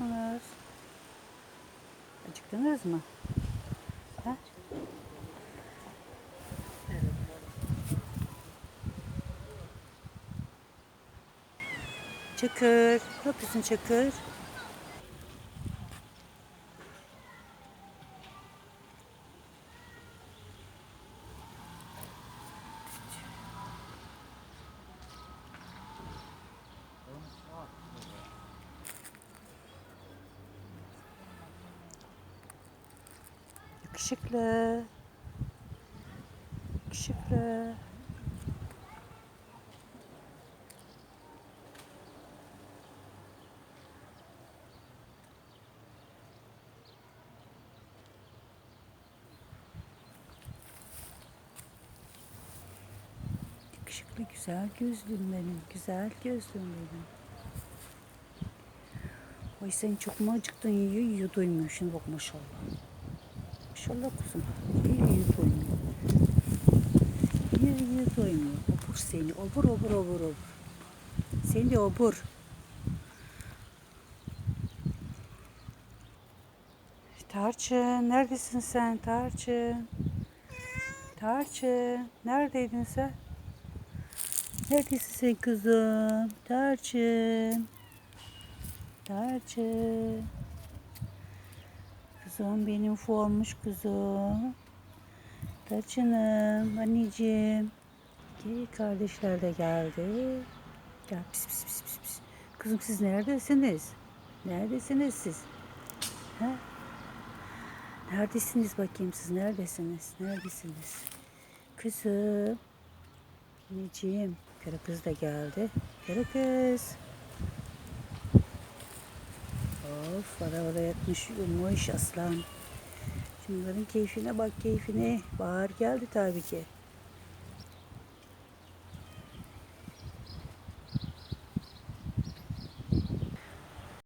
yapıyorsunuz? Acıktınız mı? Ha? Çakır. Ne yapıyorsun Çakır? Yakışıklı. Yakışıklı. Yakışıklı güzel gözlüm benim. Güzel gözlüm benim. Ay sen çok mu acıktın yiyor yiyor doymuyor. Şimdi bak maşallah. Maşallah kuzum. Yiyor yiyor doymuyor. Yiyor yiyor doymuyor. Obur seni. Obur obur obur obur. Seni obur. Tarçın neredesin sen Tarçın? Tarçın neredeydin sen? Neredesin sen kızım? Tarçın. Tarçın. Kızım benim formuş kuzum. Tarçınım, anneciğim. Gel kardeşler de geldi. Gel pis pis pis pis pis. Kızım siz neredesiniz? Neredesiniz siz? Ha? Neredesiniz bakayım siz neredesiniz? Neredesiniz? Kızım. Anneciğim. Kara kız da geldi. Kara kız. Of ara yatmış uyumuş aslan. Şunların keyfine bak keyfine. Bahar geldi tabii ki.